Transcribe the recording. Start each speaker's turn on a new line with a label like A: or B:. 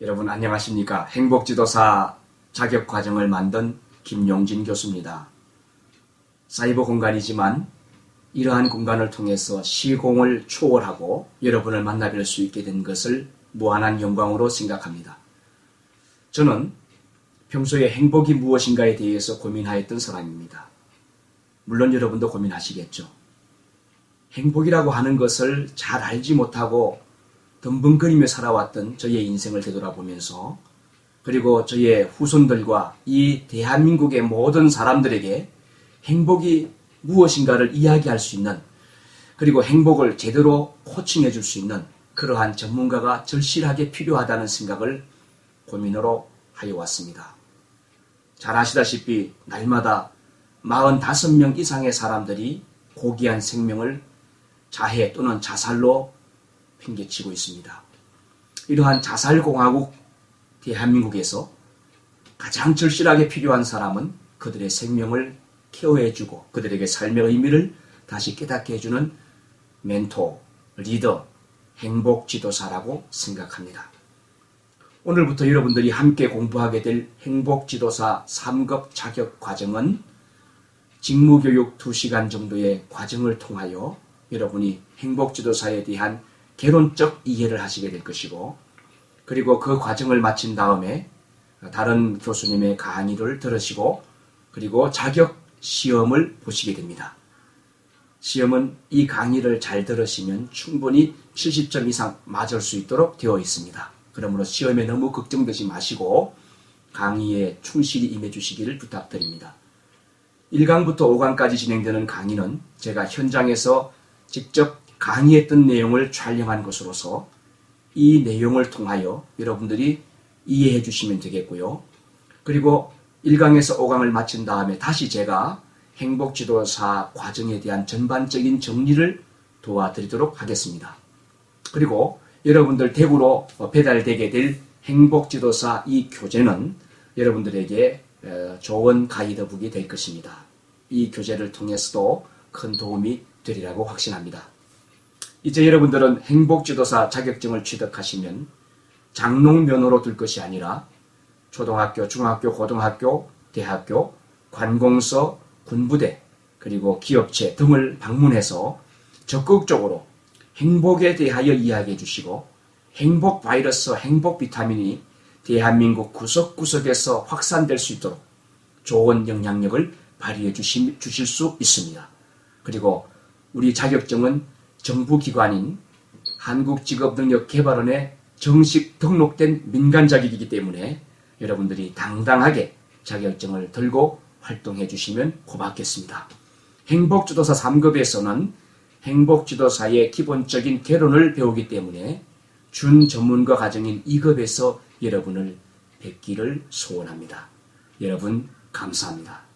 A: 여러분 안녕하십니까? 행복지도사 자격 과정을 만든 김용진 교수입니다. 사이버 공간이지만 이러한 공간을 통해서 시공을 초월하고 여러분을 만나뵐 수 있게 된 것을 무한한 영광으로 생각합니다. 저는 평소에 행복이 무엇인가에 대해서 고민하였던 사람입니다. 물론 여러분도 고민하시겠죠. 행복이라고 하는 것을 잘 알지 못하고 덤벙거리며 살아왔던 저의 인생을 되돌아보면서 그리고 저의 후손들과 이 대한민국의 모든 사람들에게 행복이 무엇인가를 이야기할 수 있는 그리고 행복을 제대로 코칭해 줄 수 있는 그러한 전문가가 절실하게 필요하다는 생각을 고민으로 하여 왔습니다. 잘 아시다시피 날마다 45명 이상의 사람들이 고귀한 생명을 자해 또는 자살로 팽개치고 있습니다. 이러한 자살공화국 대한민국에서 가장 절실하게 필요한 사람은 그들의 생명을 케어해주고 그들에게 삶의 의미를 다시 깨닫게 해주는 멘토, 리더, 행복 지도사라고 생각합니다. 오늘부터 여러분들이 함께 공부하게 될 행복 지도사 3급 자격 과정은 직무교육 2시간 정도의 과정을 통하여 여러분이 행복 지도사에 대한 개론적 이해를 하시게 될 것이고 그리고 그 과정을 마친 다음에 다른 교수님의 강의를 들으시고 그리고 자격 시험을 보시게 됩니다. 시험은 이 강의를 잘 들으시면 충분히 70점 이상 맞을 수 있도록 되어 있습니다. 그러므로 시험에 너무 걱정되지 마시고 강의에 충실히 임해 주시기를 부탁드립니다. 1강부터 5강까지 진행되는 강의는 제가 현장에서 직접 강의했던 내용을 촬영한 것으로서 이 내용을 통하여 여러분들이 이해해 주시면 되겠고요. 그리고 1강에서 5강을 마친 다음에 다시 제가 행복 지도사 과정에 대한 전반적인 정리를 도와드리도록 하겠습니다. 그리고 여러분들 대구로 배달되게 될 행복 지도사 이 교재는 여러분들에게 좋은 가이드북이 될 것입니다. 이 교재를 통해서도 큰 도움이 되리라고 확신합니다. 이제 여러분들은 행복지도사 자격증을 취득하시면 장롱면허로 둘 것이 아니라 초등학교, 중학교, 고등학교, 대학교, 관공서, 군부대, 그리고 기업체 등을 방문해서 적극적으로 행복에 대하여 이야기해 주시고 행복 바이러스, 행복 비타민이 대한민국 구석구석에서 확산될 수 있도록 좋은 영향력을 발휘해 주실 수 있습니다. 그리고 우리 자격증은 정부기관인 한국직업능력개발원에 정식 등록된 민간 자격이기 때문에 여러분들이 당당하게 자격증을 들고 활동해 주시면 고맙겠습니다. 행복지도사 3급에서는 행복지도사의 기본적인 개론을 배우기 때문에 준 전문가 과정인 2급에서 여러분을 뵙기를 소원합니다. 여러분 감사합니다.